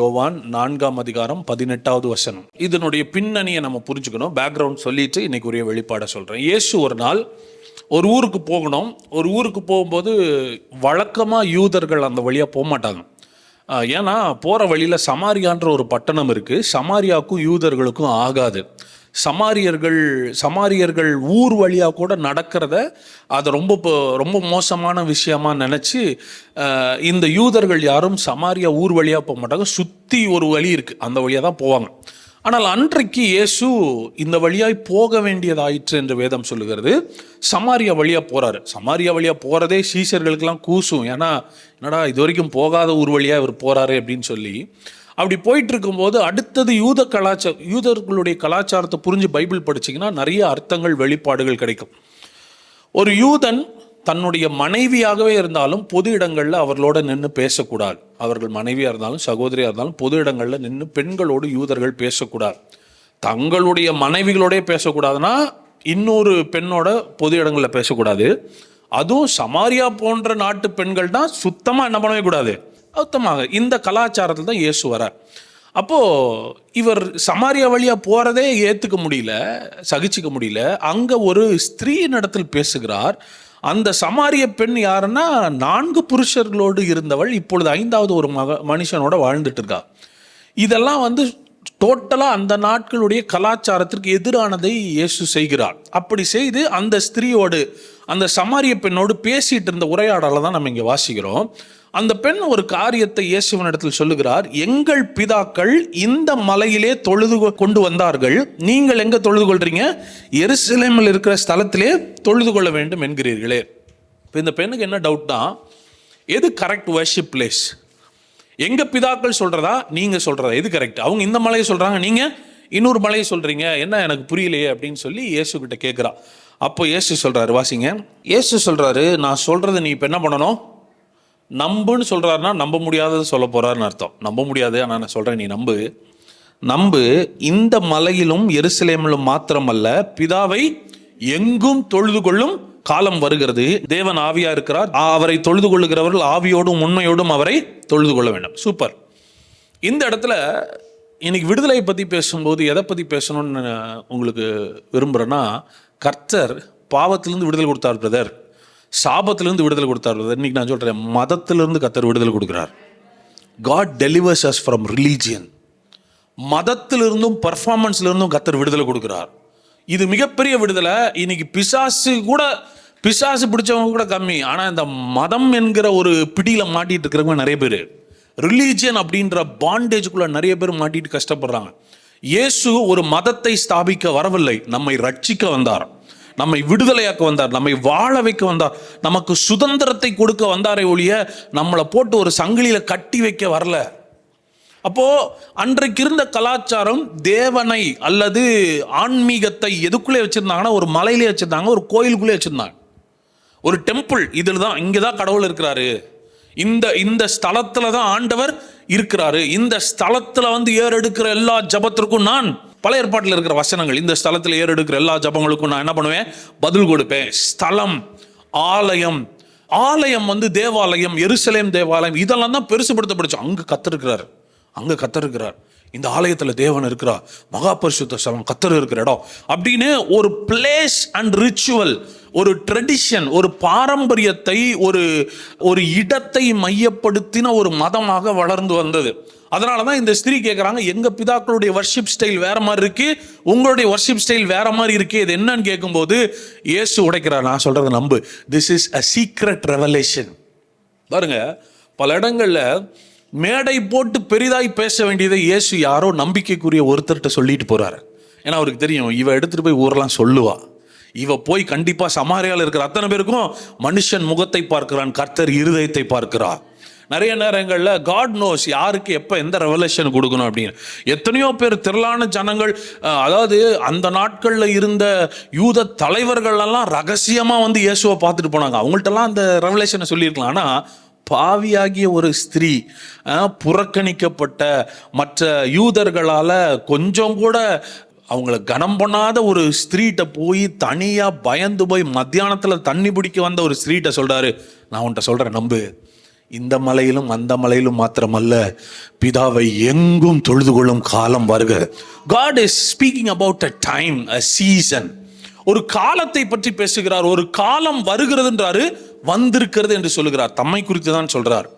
யோவான் நான்காம் அதிகாரம் பதினெட்டாவது வசனம். இதனுடைய பின்னணியை நம்ம புரிஞ்சுக்கணும். பேக்ரவுண்ட் சொல்லிட்டு இன்னைக்கு உரிய வெளிப்பாடை சொல்கிறேன் இயேசு ஒரு நாள் ஒரு ஊருக்கு போகணும். ஒரு ஊருக்கு போகும்போது வழக்கமாக யூதர்கள் அந்த வழியாக போக மாட்டாங்க. ஏன்னா போகிற வழியில் சமாரியான்ற ஒரு பட்டணம் இருக்குது சமாரியாவுக்கும் யூதர்களுக்கும் ஆகாது. சமாரியர்கள் சமாரியர்கள் ஊர் வழியாக கூட நடக்கிறத அதை ரொம்ப ரொம்ப மோசமான விஷயமா நினச்சி இந்த யூதர்கள் யாரும் சமாரியா ஊர் வழியாக போக மாட்டாங்க. சுற்றி ஒரு வழி இருக்குது அந்த வழியாக தான் போவாங்க. ஆனால் அன்றைக்கு இயேசு இந்த வழியாய் போக வேண்டியதாயிற்று என்று வேதம் சொல்லுகிறது. சமாரியா வழியாக போகிறாரு சமாரியா வழியாக போகிறதே சீசர்களுக்கெல்லாம் கூசும். ஏன்னா என்னடா இது வரைக்கும் போகாத ஊர் வழியாக இவர் போகிறாரு அப்படின்னு சொல்லி அப்படி போயிட்டு இருக்கும்போது அடுத்தது யூத கலாச்சார யூதர்களுடைய கலாச்சாரத்தை புரிஞ்சு பைபிள் படிச்சீங்கன்னா நிறைய அர்த்தங்கள் வெளிப்பாடுகள் கிடைக்கும். ஒரு யூதன் தன்னுடைய மனைவியாகவே இருந்தாலும் பொது இடங்களில் அவர்களோட நின்று பேசக்கூடாது. அவர்கள் மனைவியாக இருந்தாலும் சகோதரியாக இருந்தாலும் பொது இடங்களில் நின்று பெண்களோடு யூதர்கள் பேசக்கூடாது. தங்களுடைய மனைவிகளோடே பேசக்கூடாதுன்னா இன்னொரு பெண்ணோட பொது இடங்களில் பேசக்கூடாது. அதுவும் சமாரியா போன்ற நாட்டு பெண்கள் தான் சுத்தமாக என்ன பண்ணவே கூடாது. அர்த்தமாக இந்த கலாச்சாரத்தில் தான் இயேசு வரார். அப்போது இவர் சமாரியா வழியாக போகிறதே ஏற்றுக்க முடியல சகிச்சிக்க முடியல. அங்கே ஒரு ஸ்திரீ நடத்தில் பேசுகிறார். அந்த சமாரிய பெண் யாருன்னா நான்கு புருஷர்களோடு இருந்தவள் இப்பொழுது ஐந்தாவது ஒரு மக மனுஷனோட வாழ்ந்துட்டு இருக்கா. இதெல்லாம் வந்து டோட்டலாக அந்த நாட்களுடைய கலாச்சாரத்திற்கு எதிரானதை இயேசு செய்கிறார். அப்படி செய்து அந்த ஸ்திரீயோடு அந்த சமாரிய பெண்ணோடு பேசிட்டு இருந்த உரையாடலை தான் நம்ம இங்கே வாசிக்கிறோம். அந்த பெண் ஒரு காரியத்தை இயேசுவனிடத்தில் சொல்லுகிறார். எங்கள் பிதாக்கள் இந்த மலையிலே தொழுது கொண்டு வந்தார்கள். நீங்கள் எங்கே தொழுது கொள்றீங்க? எருசலேமில் இருக்கிற ஸ்தலத்திலே தொழுது கொள்ள வேண்டும் என்கிறீர்களே. இப்போ இந்த பெண்ணுக்கு என்ன டவுட்னா எது கரெக்ட் வர்ஷிப் பிளேஸ் எங்க பிதாக்கள் சொல்றதா நீங்க சொல்றதா? எது கரெக்ட் அவங்க இந்த மலையை சொல்றாங்க நீங்க இன்னொரு மலையை சொல்றீங்க. என்ன எனக்கு புரியலையே அப்படின்னு சொல்லி இயேசு கிட்ட கேட்குறா அப்போ இயேசு சொல்றாரு வாசிங்க. இயேசு சொல்றாரு நான் சொல்றது நீ இப்போ என்ன பண்ணணும்? நம்புன்னு சொல்றாருன்னா நம்ப முடியாதது சொல்ல போறாருன்னு அர்த்தம். நம்ப முடியாது ஆனால் நான் சொல்றேன் நீ நம்பு. நம்பு இந்த மலையிலும் எருசலேமிலும் மாத்திரமல்ல பிதாவை எங்கும் தொழுது கொள்ளும் காலம் வருகிறது. தேவன் ஆவியா இருக்கிறார். அவரை தொழுது கொள்ளுகிறவர்கள் ஆவியோடும் உண்மையோடும் அவரை தொழுது கொள்ள வேண்டும். சூப்பர். இந்த இடத்துல இன்னைக்கு விடுதலை பற்றி பேசும்போது எதை பற்றி பேசணும்னு நான் உங்களுக்கு விரும்புகிறேன்னா கர்த்தர் பாவத்திலிருந்து விடுதலை கொடுத்தார் பிரதர். சாபத்திலிருந்து விடுதலை கொடுத்தார் பிரதர். இன்னைக்கு நான் சொல்கிறேன் மதத்திலிருந்து கர்த்தர் விடுதலை கொடுக்குறார். God delivers us from religion மதத்திலிருந்தும் பர்ஃபார்மன்ஸ்லேருந்தும் கத்தர் விடுதலை கொடுக்குறார். இது மிகப்பெரிய விடுதலை. இன்னைக்கு பிசாசு கூட பிசாசு பிடிச்சவங்க கூட கம்மி. ஆனால் இந்த மதம் என்கிற ஒரு பிடியில் மாட்டிட்டு இருக்கிறவங்க நிறைய பேர். ரிலீஜியன் அப்படின்ற பாண்டேஜுக்குள்ளே நிறைய பேர் மாட்டிட்டு கஷ்டப்படுறாங்க. இயேசு ஒரு மதத்தை ஸ்தாபிக்க வரவில்லை. நம்மை ரட்சிக்க வந்தார். நம்மை விடுதலையாக்க வந்தார். நம்மை வாழ வைக்க வந்தார். நமக்கு சுதந்திரத்தை கொடுக்க வந்தாரே ஒழிய நம்மளை போட்டு ஒரு சங்கிலியில் கட்டி வைக்க வரல. அப்போ அன்றைக்கு இருந்த கலாச்சாரம் தேவனை அல்லது ஆன்மீகத்தை எதுக்குள்ளே வச்சுருந்தாங்கன்னா ஒரு மலையிலே வச்சிருந்தாங்க ஒரு கோயிலுக்குள்ளே வச்சுருந்தாங்க. ஒரு டெம்பிள் இதில் தான் இங்கே தான் கடவுள் இருக்கிறாரு. இந்த இந்த ஸ்தலத்தில் தான் ஆண்டவர் இருக்கிறாரு. இந்த ஸ்தலத்தில் வந்து ஏறெடுக்கிற எல்லா ஜபத்திற்கும் நான் பல ஏற்பாட்டில் இருக்கிற வசனங்கள். இந்த ஸ்தலத்தில் ஏறெடுக்கிற எல்லா ஜபங்களுக்கும் நான் என்ன பண்ணுவேன்? பதில் கொடுப்பேன். ஸ்தலம் ஆலயம். ஆலயம் வந்து தேவாலயம் எருசலேம் தேவாலயம். இதெல்லாம் தான் பெருசுபடுத்தப்படுச்சு அங்கே கத்திருக்கிறாரு. அங்க கத்தருக்கிறார் இந்த ஆலயத்தில் தேவன் இருக்கிறார். மகாபரிசுத்த சவன் ஸ்தலம் கத்தர் இருக்கிற இடம். அப்படின்னு ஒரு பிளேஸ் அண்ட் ரிச்சுவல் ஒரு ட்ரெடிஷன் ஒரு பாரம்பரியத்தை ஒரு ஒரு இடத்தை மையப்படுத்தின ஒரு மதமாக வளர்ந்து வந்தது. அதனால தான் இந்த ஸ்திரீ கேட்குறாங்க எங்கள் பிதாக்களுடைய வர்ஷிப் ஸ்டைல் வேற மாதிரி இருக்கு. உங்களுடைய வர்ஷிப் ஸ்டைல் வேற மாதிரி இருக்கு. இது என்னன்னு கேட்கும்போது இயேசு உடைக்கிறார். நான் சொல்கிறத நம்பு. This is a secret revelation பாருங்க பல இடங்களில் மேடை போட்டு பெரிதாய் பேச வேண்டியதை இயேசு யாரோ நம்பிக்கைக்குரிய ஒருத்தர்கிட்ட சொல்லிட்டு போறாரு. ஏன்னா அவருக்கு தெரியும் இவ எடுத்துட்டு போய் ஊரெல்லாம் சொல்லுவா. இவ போய் கண்டிப்பா சமாரியால் இருக்கிற அத்தனை பேருக்கும் மனுஷன் முகத்தை பார்க்கிறான் கர்த்தர் இருதயத்தை பார்க்கிறா நிறைய நேரங்களில் காட் நோஸ் யாருக்கு எப்போ எந்த ரெவலேஷன் கொடுக்கணும் அப்படின்னு. எத்தனையோ பேர் திரளான ஜனங்கள் அதாவது அந்த நாட்களில் இருந்த யூத தலைவர்கள் எல்லாம் ரகசியமாக வந்து இயேசுவை பார்த்துட்டு போனாங்க. அவங்கள்ட்டலாம் அந்த ரெவலேஷனை சொல்லியிருக்கலாம். ஆனால் பாவியாகிய ஒரு ஸ்திரீ புறக்கணிக்கப்பட்ட மற்ற யூதர்களால் கொஞ்சம் கூட அவங்கள கனம் பண்ணாத ஒரு ஸ்திரீட்ட போய் தனியாக பயந்து போய் மத்தியானத்தில் தண்ணி பிடிக்க வந்த ஒரு ஸ்திரீட்ட சொல்கிறாரு நான் உன்கிட்ட சொல்கிறேன் நம்பு. இந்த மலையிலும் அந்த மலையிலும் மாத்திரமல்ல பிதாவை எங்கும் தொழுது கொள்ளும் காலம் வருக. God is speaking about a time a season ஒரு காலத்தை பற்றி பேசுகிறார் ஒரு காலம் வருகிறதுன்றாரு வந்திருக்கிறது என்று சொல்லுகிறார். தம்மை குறித்து தான் சொல்றார்.